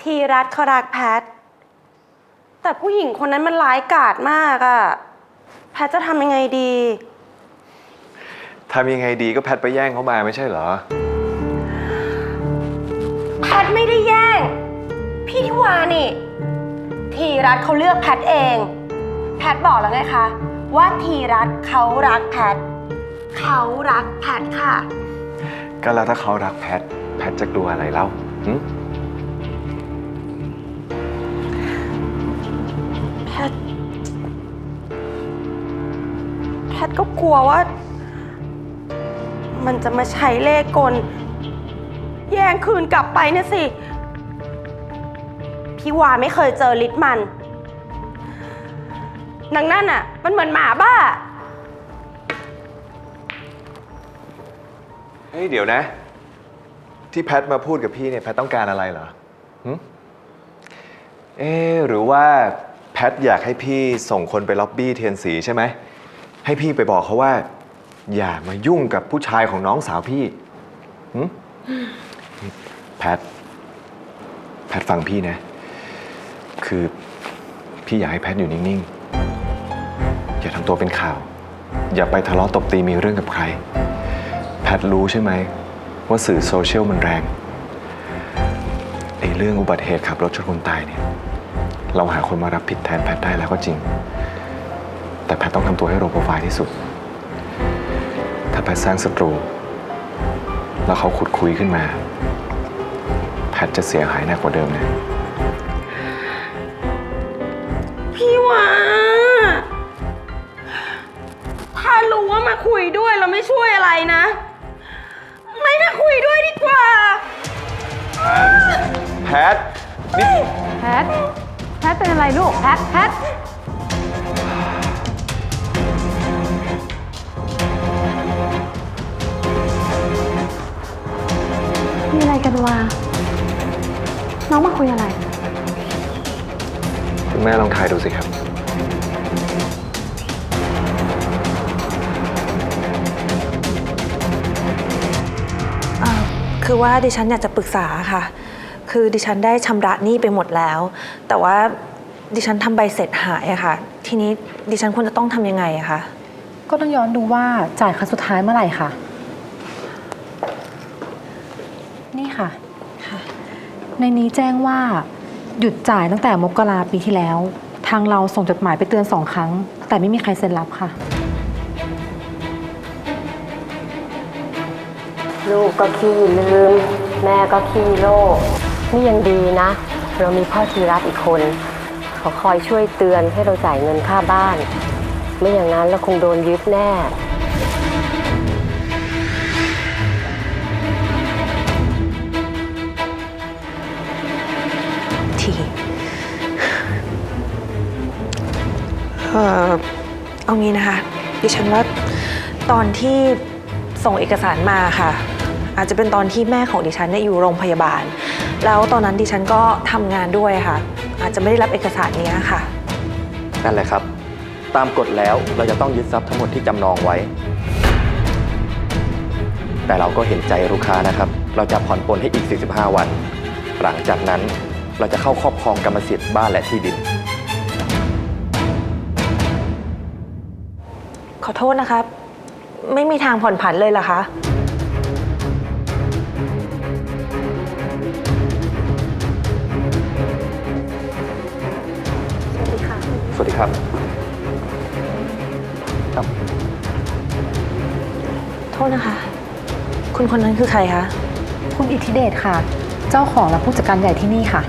ทีรัฐเขารักแพท แต่ผู้หญิงคนนั้นมันร้ายกาจมากอะแพทจะทำยังไงดี ทำยังไงดีก็แพทไปแย่งเขามาไม่ใช่เหรอ แพทไม่ได้แย่ง พี่ทิวานี่ ทีรัฐเขาเลือกแพทเอง แพทบอกแล้วไงคะ ว่าทีรัฐเขารักแพท เขารักแพทค่ะ ก็แล้วถ้าเขารักแพท แพทจะกลัวอะไรเล่าหึแพทแพทก็กลัวว่า มันจะมาใช้เลขกล แย่งคืนกลับไปนะสิ พี่วาไม่เคยเจอลิตมันนางนั่นอะ มันเหมือนหมาบ้า เฮ้ยเดี๋ยวนะ ที่แพทมาพูดกับพี่เนี่ยแพทต้องการอะไรเหรอหึเอ๊ะหรือว่าแพทอยากให้พี่ส่งคนไปล็อบบี้เทียนสีใช่ไหม ให้พี่ไปบอกเขาว่า อย่ามายุ่งกับผู้ชายของน้องสาวพี่หึแพท แพทฟังพี่นะ คือพี่อยากให้แพทอยู่นิ่ง ๆ อย่าทำตัวเป็นข่าว อย่าไปทะเลาะตบตีมีเรื่องกับใคร แพทรู้ใช่ไหม ว่าสื่อโซเชียลมันแรงไอ้เรื่องอุบัติเหตุขับรถชนคนตายเนี่ย เราหาคนมารับผิดแทนแพทได้แล้วก็จริง แต่แพทต้องทำตัวให้โรโปรไฟล์ที่สุด ถ้าแพทสร้างศัตรู แล้วเขาขุดคุยขึ้นมา แพทจะเสียหายหนักกว่าเดิมนะพี่วาถ้ารู้ว่ามาคุยด้วยแล้วไม่ช่วยอะไรนะ ไม่มาคุยด้วยดีกว่า แพทนี่แพท แพทเป็นอะไรลูก แพท แพท มีอะไรกันวะ น้องมาคุยอะไร คุณแม่ลองทายดูสิครับ คือว่าดิฉันอยากจะปรึกษาค่ะ คือดิฉันได้ชำระหนี้ไปหมดแล้ว แต่ว่าดิฉันทำใบเสร็จหายอะค่ะ ทีนี้ดิฉันควรจะต้องทำยังไงอะคะ ก็ต้องย้อนดูว่าจ่ายครั้งสุดท้ายเมื่อไหร่ค่ะ นี่ค่ะ ในนี้แจ้งว่าหยุดจ่ายตั้งแต่มกราปีที่แล้ว ทางเราส่งจดหมายไปเตือนสองครั้ง แต่ไม่มีใครเซ็นรับค่ะ ลูกก็ขี้ลืม แม่ก็ขี้โลกนี่ยังดีนะ เรามีพ่อธีรัตน์อีกคนเขาคอยช่วยเตือนให้เราจ่ายเงินค่าบ้าน ไม่อย่างนั้นเราคงโดนยึดแน่ ทีเออเอางี้นะคะดิฉันว่าตอนที่ส่งเอกสารมาค่ะ อาจจะเป็นตอนที่แม่ของดิฉันเนี่ยอยู่โรงพยาบาล แล้วตอนนั้นดิฉันก็ทำงานด้วยค่ะ อาจจะไม่ได้รับเอกสารเนี้ยค่ะ นั่นแหละครับ ตามกฎแล้วเราจะต้องยึดทรัพย์ทั้งหมดที่จำนองไว้ แต่เราก็เห็นใจลูกค้านะครับ เราจะผ่อนปลนให้อีก 45 วัน หลังจากนั้นเราจะเข้าครอบครองกรรมสิทธิ์บ้านและที่ดิน ขอโทษนะครับ ไม่มีทางผ่อนผันเลยเหรอคะ ครับโทษนะคะ คุณคนนั้นคือใครคะ คุณอิทธิเดชค่ะ เจ้าของและผู้จัดการใหญ่ที่นี่ค่ะ